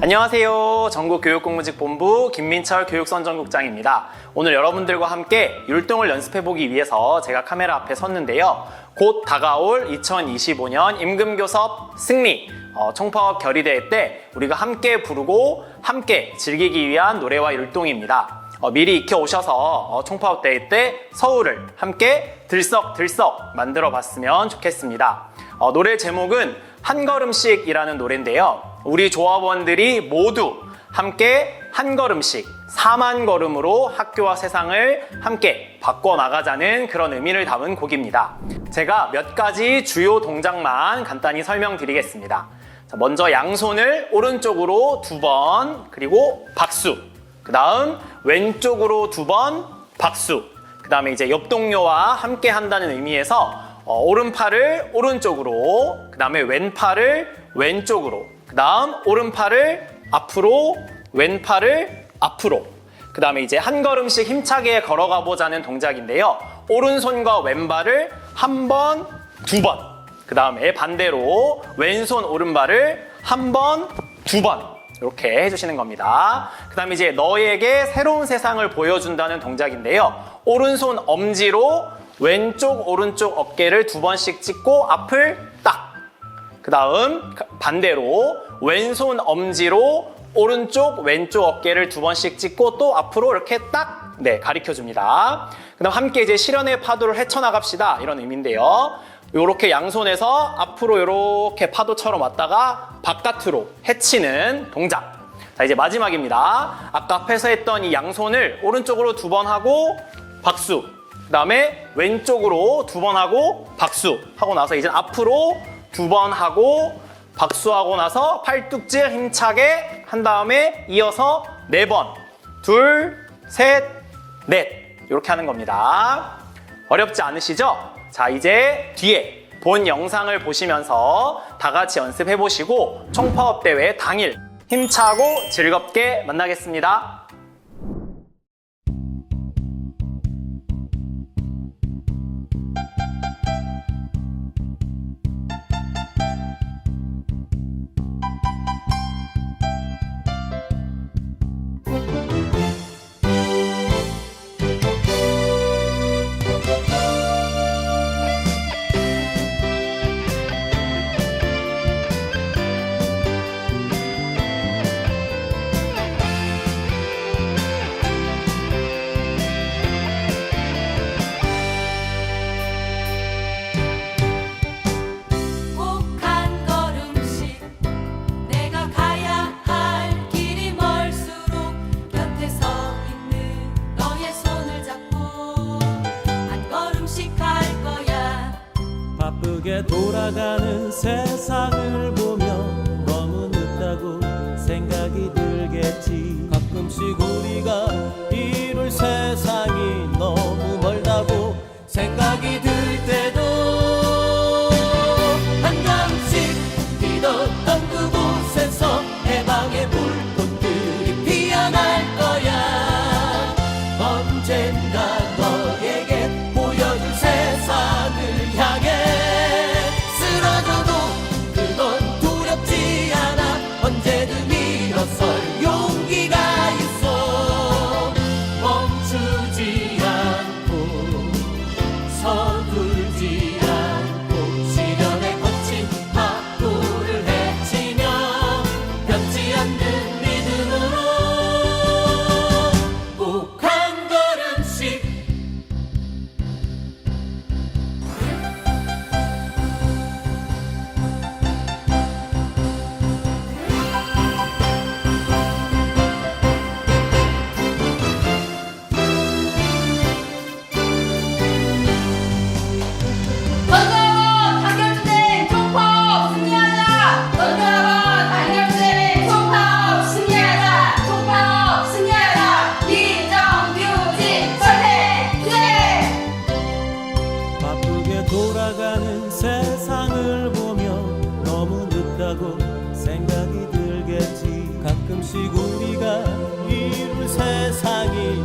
안녕하세요. 전국교육공무직본부 김민철 교육선전국장입니다. 오늘 여러분들과 함께 율동을 연습해보기 위해서 제가 카메라 앞에 섰는데요. 곧 다가올 2025년 임금교섭 승리 어, 총파업 결의대회 때 우리가 함께 부르고 함께 즐기기 위한 노래와 율동입니다. 어, 미리 익혀 오셔서 어, 총파업 대회 때 서울을 함께 들썩들썩 만들어 봤으면 좋겠습니다. 어, 노래 제목은 한 걸음씩이라는 노래인데요. 우리 조합원들이 모두 함께 한 걸음씩 4만 걸음으로 학교와 세상을 함께 바꿔 나가자는 그런 의미를 담은 곡입니다. 제가 몇 가지 주요 동작만 간단히 설명드리겠습니다. 자, 먼저 양손을 오른쪽으로 두 번, 그리고 박수. 그 다음 왼쪽으로 두 번, 박수. 그 다음에 이제 옆 동료와 함께 한다는 의미에서 어, 오른팔을 오른쪽으로, 그 다음에 왼팔을 왼쪽으로, 그 다음 오른팔을 앞으로, 왼팔을 앞으로. 그 다음에 이제 한 걸음씩 힘차게 걸어가 보자는 동작인데요. 오른손과 왼발을 한 번, 두 번. 그 다음에 반대로 왼손 오른발을 한 번, 두 번. 이렇게 해주시는 겁니다. 그 다음에 이제 너에게 새로운 세상을 보여준다는 동작인데요. 오른손 엄지로 왼쪽, 오른쪽 어깨를 두 번씩 찍고 앞을 딱. 그 다음 반대로 왼손 엄지로 오른쪽, 왼쪽 어깨를 두 번씩 찍고 또 앞으로 이렇게 딱, 네, 가리켜 줍니다. 그 다음 함께 이제 실현의 파도를 헤쳐나갑시다. 이런 의미인데요. 요렇게 양손에서 앞으로 요렇게 파도처럼 왔다가 바깥으로 헤치는 동작. 자, 이제 마지막입니다. 아까 앞에서 했던 이 양손을 오른쪽으로 두 번 하고 박수. 그 다음에 왼쪽으로 두 번 하고 박수. 하고 나서 이제 앞으로 두 번 하고 박수하고 나서 팔뚝질 힘차게 한 다음에 이어서 네 번. 둘, 셋, 넷. 이렇게 하는 겁니다. 어렵지 않으시죠? 자, 이제 뒤에 본 영상을 보시면서 다 같이 연습해 보시고 총파업 대회 당일 힘차고 즐겁게 만나겠습니다. 돌아가는 세상을 보며 너무 늦다고 생각이 들겠지. 가끔씩 우리가 이룰 세상이 너무 멀다고 생각이 들 때도 살아가는 세상을 보며 너무 늦다고 생각이 들겠지. 가끔씩 우리가 이룰 세상이